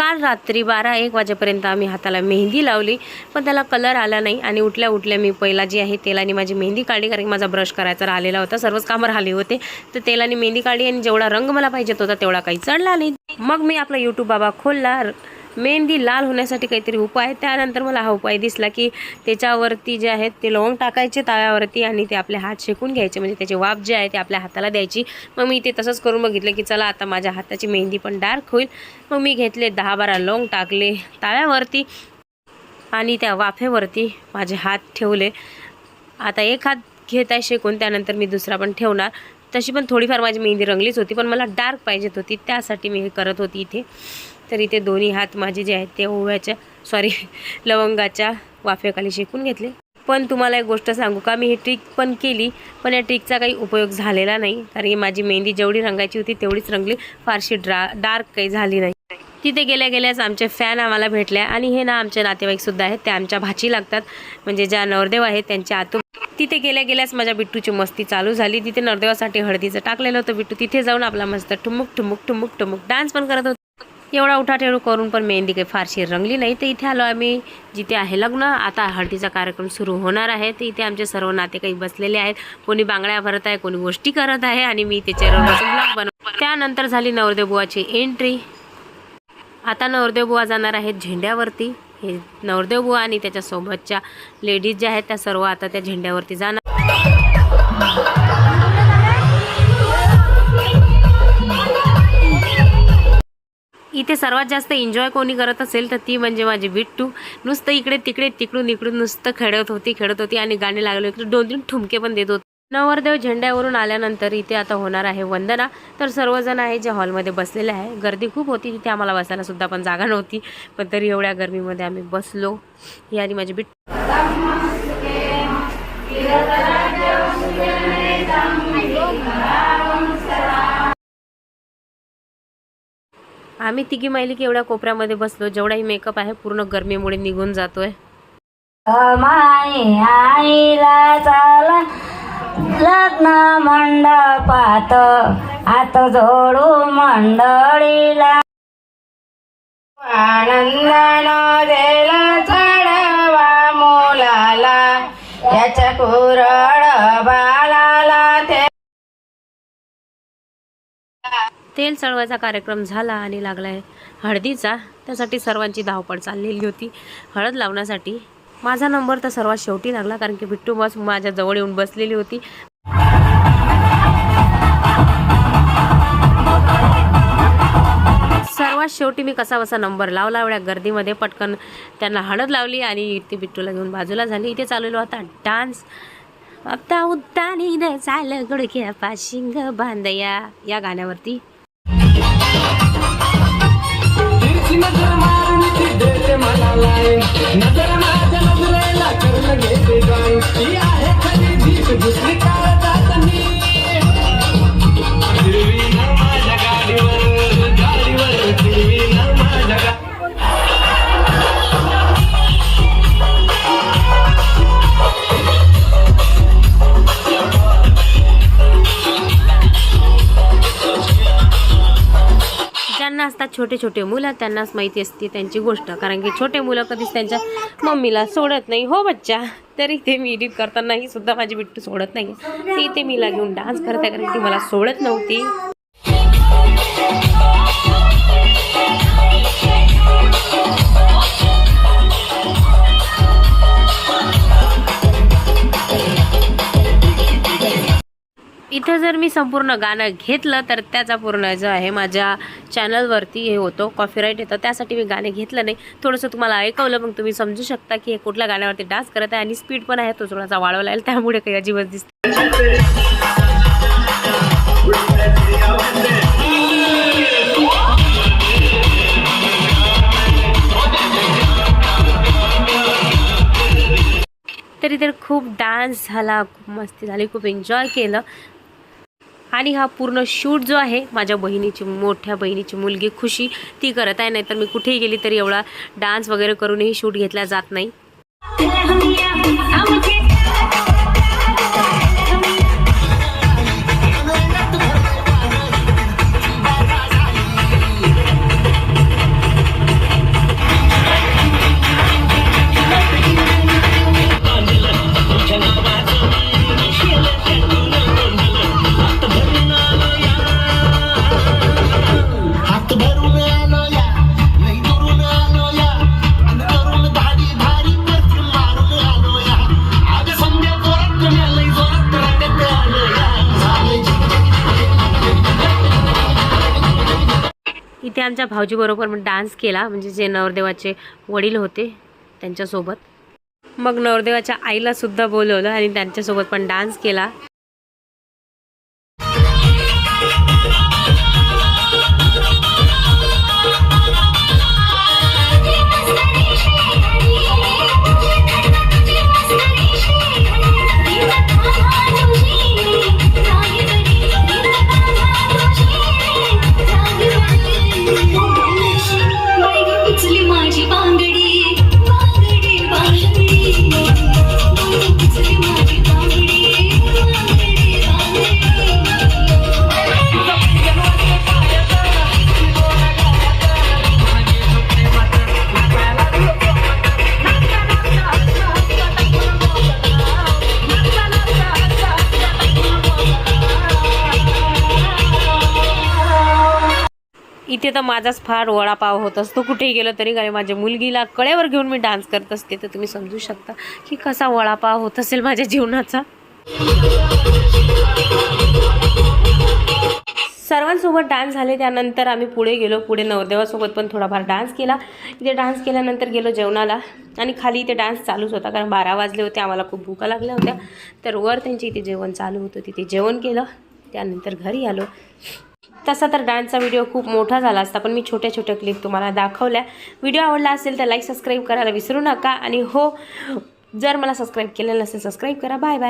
काल रात्री बारा एक वाजेपर्यंत आम्ही हाताला मेहंदी लावली पण त्याला कलर आला नाही. आणि उठल्या उठल्या मी पहिला जी आहे तेलाने माझी मेहंदी काढली कारण की माझा ब्रश करायचा राहिलेला होता. सर्वच कामं राहिली होते. तर तेलाने मेहंदी काढली आणि जेवढा रंग मला पाहिजेत होता तेवढा काही चढला नाही. मग मी आपला यूट्यूब बाबा खोलला. मेहंदी लाल होण्यासाठी काहीतरी उपाय त्यानंतर मला हा उपाय दिसला की त्याच्यावरती जे आहेत ते लवंग टाकायचे ताव्यावरती आणि ते आपले हात शेकून घ्यायचे. म्हणजे त्याचे वाफ जे आहे ते आपल्या हाताला द्यायची. मग मी ते तसंच करून बघितलं की चला आता माझ्या हाताची मेहंदी पण डार्क होईल. मग मी घेतले दहा बारा लवंग टाकले ताव्यावरती आणि त्या वाफेवरती माझे हात ठेवले. आता एक हात घेत आहे शेकून त्यानंतर मी दुसरा पण ठेवणार. तशी पण थोडीफार माझी मेहंदी रंगलीच होती पण मला डार्क पाहिजेत होती. त्यासाठी मी हे करत होती इथे. तर इथे दोन्ही हात माझे जे आहेत ते ओव्याच्या सॉरी लवंगाच्या वाफेखाली शेकून घेतले. पण तुम्हाला एक गोष्ट सांगू का? मी ही ट्रिक पण केली पण या ट्रिकचा काही उपयोग झालेला नाही. कारण की माझी मेहंदी जेवढी रंगायची होती तेवढीच रंगली. फारशी ड्रा डार्क काही झाली नाही. तिथे गेल्या गेल्याच आमचे फॅन आम्हाला भेटल्या आणि हे ना आमचे नातेवाईकसुद्धा आहेत. ते आमच्या भाची लागतात. म्हणजे ज्या नवरदेव आहेत त्यांच्या आतू तिथे गेल्या गेल्याच माझ्या बिट्टूची मस्ती चालू झाली. तिथे नवरदेवासाठी हळदीचं टाकलेलं होतं बिट्टू. तिथे जाऊन आपला मस्त ठुमुक ठुमुक ठुमुक ठुमुक डान्स पण करत होता. एवढा उठाठेवढ करून पण मेहंदी काही फारशी रंगली नाही. तर इथे आलो आम्ही जिथे आहे लग्न. आता हळदीचा कार्यक्रम सुरू होणार आहे. तर इथे आमचे सर्व नातेवाईक बसलेले आहेत. कोणी बांगड्या भरत आहे कोणी गोष्टी करत आहे आणि मी ते बसून ब्लॉग बनव त्यानंतर झाली नवरदेवबुवाची एंट्री आता नवरदेव बुवा जाणार आहेत झेंड्यावरती. हे नवरदेवबुवा आणि त्याच्यासोबतच्या लेडीज ज्या आहेत त्या सर्व आता त्या झेंड्यावरती जाणार इथे सर्वात जास्त एन्जॉय कोणी करत असेल तर ती म्हणजे माझी बिट्टू नुसतं इकडे तिकडे तिकडून इकडून नुसतं खेळत होती खेळत होती आणि गाणे लागले इकडे दोन तीन ठुमके पण देत होते. नवरदेव झेंड्यावरून आल्यानंतर इथे आता होणार आहे वंदना. तर सर्वजण आहे जे हॉलमध्ये बसलेले आहे. गर्दी खूप होती तिथे आम्हाला बसायला सुद्धा पण जागा नव्हती. पण तरी एवढ्या गर्मीमध्ये आम्ही बसलो. ही आधी माझी बिट आम्ही तिघी माहिली की एवढ्या कोपऱ्यामध्ये बसलो. जेवढाही मेकअप आहे पूर्ण गरमीमुळे निघून जातोय. आईला चाल लग्न मंडपात हात जोडू मंडळीला. आनंदानं देला चढवा मुलाला. याच्या कुरळ तेल चढवायचा कार्यक्रम झाला आणि लागलाय. हळदीचा. त्यासाठी सर्वांची धावपळ चाललेली होती. हळद लावण्यासाठी माझा नंबर तर सर्वात शेवटी लागला कारण की बिट्टू बस माझ्या जवळ येऊन बसलेली होती. सर्वात शेवटी मी कसा बसा नंबर लावला एवढ्या गर्दीमध्ये पटकन त्यांना हळद लावली आणि ती बिट्टूला घेऊन बाजूला झाली. इथे चाललेलो होता डान्स. आता उद्दानी झालं गुडघ्या पाशिंग बांधया. या गाण्यावरती नजर माझ्या नजरेला करून घेते गाईन छोटे छोटे मुलं त्यांनाच माहिती असते त्यांची गोष्ट. कारण की छोटे मुलं कधीच त्यांच्या मम्मीला सोडत नाही. हो बच्चा तरी ते मी एडिट करतानाही सुद्धा माझी बिट्टू सोडत नाही. ती ते मीला घेऊन डान्स करत आहे कारण ती मला सोडत नव्हती. जर मी संपूर्ण गाणं घेतलं तर त्याचा पूर्ण जो आहे माझ्या चॅनलवरती हे होतो कॉपीराईट येतं. त्यासाठी मी गाणे घेतलं नाही. थोडंसं तुम्हाला ऐकवलं मग तुम्ही समजू शकता की हे कुठल्या गाण्यावरती डान्स करत आहे आणि स्पीड पण आहे तो थोडासा वाढवला आहे त्यामुळे काही अजिबात दिसत तरी तर खूप डान्स झाला खूप मस्ती झाली खूप एन्जॉय केलं. आणि हा पूर्ण शूट जो आहे माझ्या बहिणीची मोठ्या बहिणीची मुलगी खुशी ती करत आहे. नाहीतर मी कुठेही गेली तरी एवढा डान्स वगैरे करूनही शूट घेतला जात नाही. इथे आमच्या भाऊजीबरोबर मग डान्स केला. म्हणजे जे नवरदेवाचे वडील होते त्यांच्यासोबत. मग नवरदेवाच्या आईलासुद्धा बोलवलं आणि त्यांच्यासोबत पण डान्स केला. इथे तर माझाच फार वडापाव होत असतो. कुठेही गेलो तरी कारण माझ्या मुलगीला कळ्यावर घेऊन मी डान्स करत असते. तर तुम्ही समजू शकता की कसा वडापाव होत असेल माझ्या जीवनाचा. सर्वांसोबत डान्स झाले. त्यानंतर आम्ही पुढे गेलो. पुढे नवरदेवासोबत पण थोडाफार डान्स केला. इथे डान्स केल्यानंतर गेलो जेवणाला. आणि खाली इथे डान्स चालूच होता. कारण बारा वाजले होते. आम्हाला खूप भूका लागल्या होत्या. तर वर त्यांची इथे जेवण चालू होतं. तिथे जेवण केलं. त्यानंतर घरी आलो. तसा तर डान्सचा व्हिडिओ खूप मोठा झाला असता पण मी छोट्या छोट्या क्लिप तुम्हाला दाखवल्या. व्हिडिओ आवडला असेल तर लाईक सबस्क्राईब करायला विसरू नका. आणि हो जर मला सबस्क्राईब केलेलं नसेल सबस्क्राईब करा. Bye bye